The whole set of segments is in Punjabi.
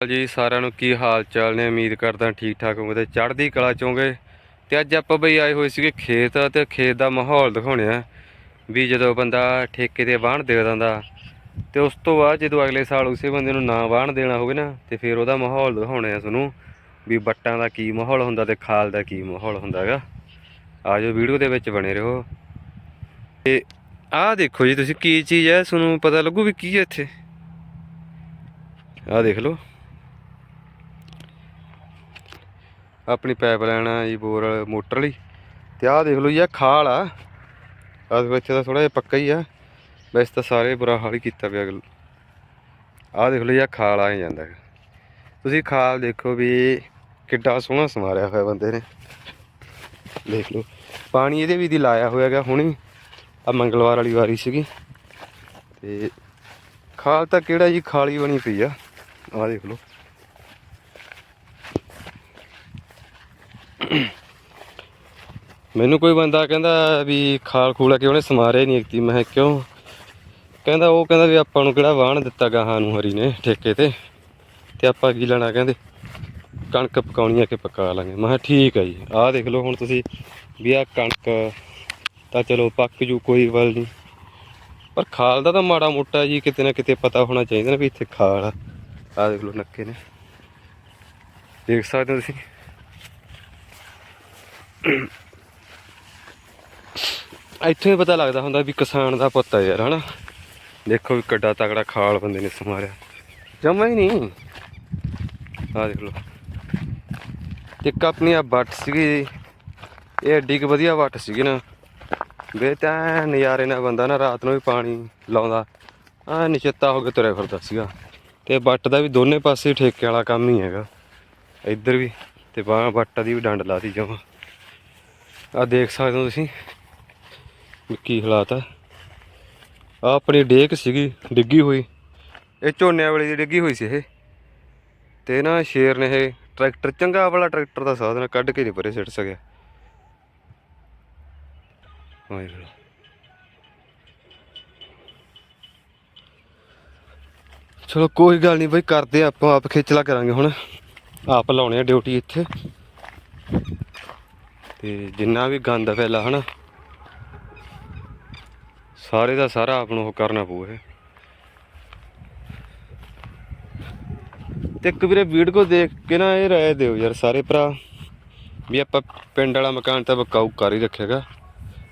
ਜੀ, ਸਾਰਿਆਂ ਨੂੰ ਕੀ ਹਾਲ ਚਾਲ ਨੇ? ਉਮੀਦ ਕਰਦਾ ਠੀਕ ਠਾਕ ਹੋਵੇ ਤੇ ਚੜ੍ਹਦੀ ਕਲਾ ਚੋਂਗੇ ਤੇ ਅੱਜ ਆਪਾਂ ਬਈ ਆਏ ਹੋਏ ਸੀਗੇ ਖੇਤ ਤੇ ਖੇਤ ਦਾ ਮਾਹੌਲ ਦਿਖਾਉਣੇ ਆ। ਵੀ ਜਦੋਂ ਬੰਦਾ ਠੇਕੇ ਤੇ ਵਾਹਣ ਦੇ ਦਿੰਦਾ, ਤੇ ਉਸ ਤੋਂ ਬਾਅਦ ਜਦੋਂ ਅਗਲੇ ਸਾਲ ਉਸੇ ਬੰਦੇ ਨੂੰ ਨਾ ਵਾਹਣ ਦੇਣਾ ਹੋਵੇ ਨਾ, ਤੇ ਫਿਰ ਉਹਦਾ ਮਾਹੌਲ ਦਿਖਾਉਣੇ ਆ ਤੁਹਾਨੂੰ। ਵੀ ਬੱਟਾਂ ਦਾ ਕੀ ਮਾਹੌਲ ਹੁੰਦਾ ਤੇ ਖਾਲ ਦਾ ਕੀ ਮਾਹੌਲ ਹੁੰਦਾ ਹੈਗਾ। ਆਜੋ ਵੀਡੀਓ ਦੇ ਵਿੱਚ ਬਣੇ ਰਹੋ। ਤੇ ਆਹ ਦੇਖੋ ਜੀ, ਤੁਸੀਂ ਕੀ ਚੀਜ਼ ਹੈ? ਤੁਹਾਨੂੰ ਪਤਾ ਲੱਗੂ ਵੀ ਕੀ ਹੈ ਇੱਥੇ। ਆਹ ਦੇਖ ਲਓ। ਆਪਣੀ ਪਾਈਪਲਾਈਨ ਆ ਜੀ, ਬੋਰ ਮੋਟਰ ਵਾਲੀ। ਤੇ ਆਹ ਦੇਖ ਲਓ ਜੀ, ਆਹ ਖਾਲ ਆ। ਆਹ ਦੇਖੋ, ਇੱਥੇ ਤਾਂ ਥੋੜਾ ਜਿਹਾ ਪੱਕਾ ਹੀ ਆ। ਵੈਸੇ ਤਾਂ ਸਾਰੇ ਬੁਰਾ ਹਾਲ ਹੀ ਕੀਤਾ ਪਿਆ ਆਹ ਦੇਖ ਲਓ ਜੀ, ਆਹ ਖਾਲ ਆ ਜਾਂਦਾ ਤੁਸੀਂ ਖਾਲ ਦੇਖੋ ਵੀ ਕਿੱਡਾ ਸੋਹਣਾ ਸਮਾਰਿਆ ਹੋਇਆ ਬੰਦੇ ਨੇ। ਦੇਖ ਲਓ, ਪਾਣੀ ਇਹਦੇ ਵੀ ਦੀ ਲਾਇਆ ਹੋਇਆ ਹੈਗਾ ਹੁਣੀ। ਆ ਮੰਗਲਵਾਰ ਵਾਲੀ ਵਾਰੀ ਸੀਗੀ। ਤੇ ਖਾਲ ਤਾਂ ਕਿਹੜਾ ਜੀ, ਖਾਲੀ ਬਣੀ ਪਈ ਆ। ਆਹ ਦੇਖ ਲਓ। ਮੈਨੂੰ ਕੋਈ ਬੰਦਾ ਕਹਿੰਦਾ ਵੀ ਖਾਲ ਖੂਲਾ ਕਿ ਉਹਨੇ ਸਮਾਰਿਆ ਨਹੀਂ ਇੱਕਤੀ ਮੈਂ ਕਿਹਾ, ਕਿਉਂ? ਕਹਿੰਦਾ ਉਹ ਕਹਿੰਦਾ ਵੀ ਆਪਾਂ ਨੂੰ ਕਿਹੜਾ ਵਾਹਣ ਦਿੱਤਾ ਗਾਹਾਂ ਨੂੰ ਹਰੀ ਨੇ ਠੇਕੇ ਤੇ। ਤੇ ਆਪਾਂ ਕੀ ਲੈਣਾ ਕਹਿੰਦੇ? ਕਣਕ ਪਕਾਉਣੀ ਆ ਕਿ ਪਕਾ ਲਾਂਗੇ। ਮੈਂ ਕਿਹਾ, ਠੀਕ ਆ ਜੀ। ਆਹ ਦੇਖ ਲਓ, ਹੁਣ ਤੁਸੀਂ ਵੀ ਆਹ ਕਣਕ ਤਾਂ ਚਲੋ ਪੱਕ ਜੂ, ਕੋਈ ਵੱਲ ਨਹੀਂ। ਪਰ ਖਾਲ ਦਾ ਤਾਂ ਮਾੜਾ ਮੋਟਾ ਜੀ ਕਿਤੇ ਨਾ ਕਿਤੇ ਪਤਾ ਹੋਣਾ ਚਾਹੀਦਾ ਨਾ ਵੀ ਇੱਥੇ ਖਾਲ ਆ। ਆਹ ਦੇਖ ਲਓ, ਨੱਕੇ ਨੇ। ਦੇਖ ਸਕਦੇ ਹੋ ਤੁਸੀਂ? ਇੱਥੇ ਪਤਾ ਲੱਗਦਾ ਹੁੰਦਾ ਵੀ ਕਿਸਾਨ ਦਾ ਪੁੱਤ ਆ ਯਾਰ, ਹਨਾ? ਦੇਖੋ ਵੀ ਕੱਡਾ ਤਗੜਾ ਖਾਲ ਬੰਦੇ ਨੇ ਸਮਾਰਿਆ ਜਮਾ ਹੀ ਨਹੀਂ। ਆ ਦੇਖ ਲਓ। ਇੱਕ ਆਪਣੀ ਆ ਵੱਟ ਸੀਗੀ ਇਹ ਐਡੀ ਕੁ ਵਧੀਆ ਵੱਟ ਸੀਗੀ ਨਾ। ਵੇ ਤਾਂ ਨਜ਼ਾਰੇ ਨਾਲ ਬੰਦਾ ਨਾ ਰਾਤ ਨੂੰ ਵੀ ਪਾਣੀ ਲਾਉਂਦਾ। ਆ ਨਿਚੱਤਾ ਹੋ ਕੇ ਤੁਰਿਆ ਫਿਰਦਾ ਸੀਗਾ। ਤੇ ਵੱਟ ਦਾ ਵੀ ਦੋਨੇ ਪਾਸੇ ਠੇਕੇ ਵਾਲਾ ਕੰਮ ਹੀ ਹੈਗਾ। ਇੱਧਰ ਵੀ ਤੇ ਬਾਹ ਵੱਟ ਦੀ ਵੀ ਡੰਡ ਲਾਤੀ ਜਮਾ। ਆ ਦੇਖ ਸਕਦੇ ਹੋ ਤੁਸੀਂ ਕੀ ਹਾਲਾਤ ਆ। ਆਹ ਆਪਣੀ ਡੇਕ ਸੀਗੀ, ਡਿੱਗੀ ਹੋਈ। ਇਹ ਝੋਨੇ ਵਾਲੀ ਦੀ ਡਿੱਗੀ ਹੋਈ ਸੀ ਇਹ। ਤੇ ਨਾ ਸ਼ੇਰ ਨੇ ਇਹ ਟਰੈਕਟਰ, ਚੰਗਾ ਵਾਲਾ ਟਰੈਕਟਰ ਦਾ ਸਾਧਨ ਕੱਢ ਕੇ ਨਹੀਂ ਪਰੇ ਸਿੱਟ ਸਕਿਆ। ਵਾਹਿਗੁਰੂ ਚਲੋ ਕੋਈ ਗੱਲ ਨਹੀਂ ਬਈ, ਕਰਦੇ ਆਪਾਂ, ਆਪ ਖੇਚਲਾ ਕਰਾਂਗੇ ਹੁਣ। ਆਪ ਲਾਉਣੇ ਆ ਡਿਊਟੀ ਇੱਥੇ। ਤੇ ਜਿੰਨਾ ਵੀ ਗੰਦ ਫੈਲਾ ਹਨਾ, ਸਾਰੇ ਦਾ ਸਾਰਾ ਆਪ ਨੂੰ ਉਹ ਕਰਨਾ ਪਊ ਇਹ। ਤੇ ਇੱਕ ਵੀਰੇ ਵੀਡੀਓ ਦੇਖ ਕੇ ਨਾ ਇਹ ਰਾਏ ਦਿਓ ਯਾਰ ਸਾਰੇ ਭਰਾ, ਵੀ ਆਪਾਂ ਪਿੰਡ ਵਾਲਾ ਮਕਾਨ ਤਾਂ ਬਕਾਊ ਕਰ ਹੀ ਰੱਖੇਗਾ।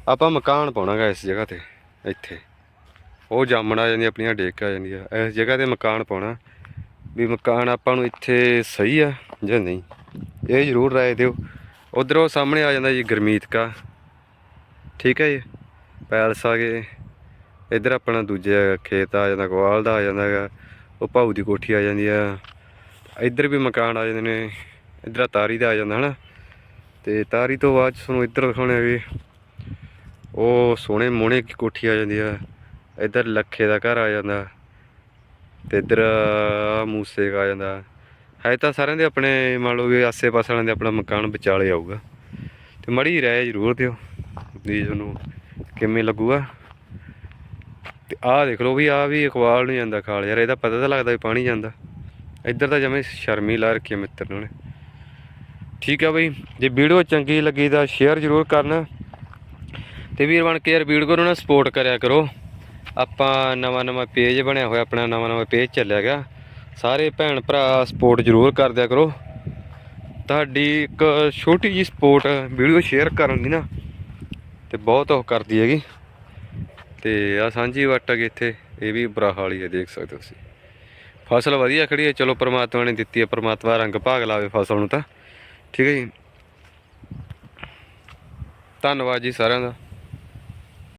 ਆਪਾਂ ਮਕਾਨ ਪਾਉਣਾਗਾ ਇਸ ਜਗ੍ਹਾ ਤੇ, ਇੱਥੇ। ਉਹ ਜਾਮਣ ਆ ਜਾਂਦੀ, ਆਪਣੀਆਂ ਡੇਕ ਆ ਜਾਂਦੀ ਆ ਇਸ ਜਗ੍ਹਾ ਤੇ ਮਕਾਨ ਪਾਉਣਾ, ਵੀ ਮਕਾਨ ਆਪਾਂ ਨੂੰ ਇੱਥੇ ਸਹੀ ਆ ਜਾਂ ਨਹੀਂ, ਇਹ ਜ਼ਰੂਰ ਰਾਏ ਦਿਓ। ਉਧਰ ਸਾਹਮਣੇ ਆ ਜਾਂਦਾ ਜੀ ਗਰਮੀਤ ਕਾ। ਠੀਕ ਹੈ ਜੀ। ਪੈਲਸ ਆ ਗਏ। ਇੱਧਰ ਆਪਣਾ ਦੂਜੇ ਖੇਤ ਆ ਜਾਂਦਾ, ਗਵਾਲ ਦਾ ਆ ਜਾਂਦਾ ਹੈਗਾ। ਉਹ ਭਾਊ ਦੀ ਕੋਠੀ ਆ ਜਾਂਦੀ ਆ। ਇੱਧਰ ਵੀ ਮਕਾਨ ਆ ਜਾਂਦੇ ਨੇ। ਇੱਧਰ ਆ ਤਾਰੀ ਦਾ ਆ ਜਾਂਦਾ, ਹਨਾ। ਤੇ ਤਾਰੀ ਤੋਂ ਬਾਅਦ 'ਚ ਤੁਹਾਨੂੰ ਇੱਧਰ ਦਿਖਾਉਣੇ ਵੀ ਉਹ ਸੋਹਣੇ ਮੋਹਣੇ ਕੀ ਕੋਠੀ ਆ ਜਾਂਦੀ ਆ। ਇੱਧਰ ਲੱਖੇ ਦਾ ਘਰ ਆ ਜਾਂਦਾ। ਤੇ ਇੱਧਰ ਆਹ ਮੂਸੇ ਕਾ ਆ ਜਾਂਦਾ। ਹੈ ਤਾਂ ਸਾਰਿਆਂ ਦੇ ਆਪਣੇ, ਮੰਨ ਲਓ ਵੀ ਆਸੇ-ਪਾਸੇ ਵਾਲਿਆਂ ਦੇ ਆਪਣਾ ਮਕਾਨ ਵਿਚਾਲੇ ਆਊਗਾ। ਤੇ ਮੜੀ ਰਹਿ ਜ਼ਰੂਰ ਦਿਓ ਵੀ ਤੁਹਾਨੂੰ ਕਿਵੇਂ ਲੱਗੂਗਾ। ਤੇ ਆਹ ਦੇਖ ਲਓ ਵੀ ਆਹ ਵੀ ਇਕਵਾਲ ਨਹੀਂ ਜਾਂਦਾ ਖਾਲ ਯਾਰ, ਇਹਦਾ ਪਤਾ ਤਾਂ ਲੱਗਦਾ ਵੀ ਪਾਣੀ ਜਾਂਦਾ। ਇੱਧਰ ਤਾਂ ਜਮੇ ਸ਼ਰਮੀ ਲਾ ਰੱਖੀ ਮਿੱਤਰ ਨੇ ਉਹਨੇ। ਠੀਕ ਆ ਬਈ, ਜੇ ਵੀਡੀਓ ਚੰਗੀ ਲੱਗੀ ਤਾਂ ਸ਼ੇਅਰ ਜ਼ਰੂਰ ਕਰਨਾ। ਤੇ ਵੀਰ ਬਣ ਕੇ ਯਾਰ ਵੀਡੀਓ ਨੂੰ ਨਾ ਸਪੋਰਟ ਕਰਿਆ ਕਰੋ। ਆਪਾਂ ਨਵਾਂ ਨਵਾਂ ਪੇਜ ਬਣਿਆ ਹੋਇਆ, ਆਪਣਾ ਨਵਾਂ ਨਵਾਂ ਪੇਜ ਚੱਲਿਆ ਗਿਆ ਸਾਰੇ ਭੈਣ ਭਰਾ ਸਪੋਰਟ ਜ਼ਰੂਰ ਕਰਦਿਆ ਕਰੋ। ਤੁਹਾਡੀ ਇੱਕ ਛੋਟੀ ਜੀ ਸਪੋਰਟ ਵੀਡੀਓ ਸ਼ੇਅਰ ਕਰਨ ਦੀ ਨਾ, ਤੇ ਬਹੁਤ ਉਹ ਕਰਦੀ ਹੈਗੀ। ਤੇ ਆ ਸਾਂਝੀ ਵੱਟ ਹੈਗੀ ਇੱਥੇ, ਇਹ ਵੀ ਬੁਰਾ ਹਾਲ ਹੀ ਹੈ, ਦੇਖ ਸਕਦੇ ਹੋ ਤੁਸੀਂ। ਫਸਲ ਵਧੀਆ ਖੜੀ ਹੈ, ਚਲੋ ਪ੍ਰਮਾਤਮਾ ਨੇ ਦਿੱਤੀ ਹੈ, ਪ੍ਰਮਾਤਮਾ ਰੰਗ ਭਾਗ ਲਾਵੇ ਫਸਲ ਨੂੰ ਤਾਂ। ਠੀਕ ਹੈ ਜੀ। ਧੰਨਵਾਦ ਜੀ ਸਾਰਿਆਂ ਦਾ।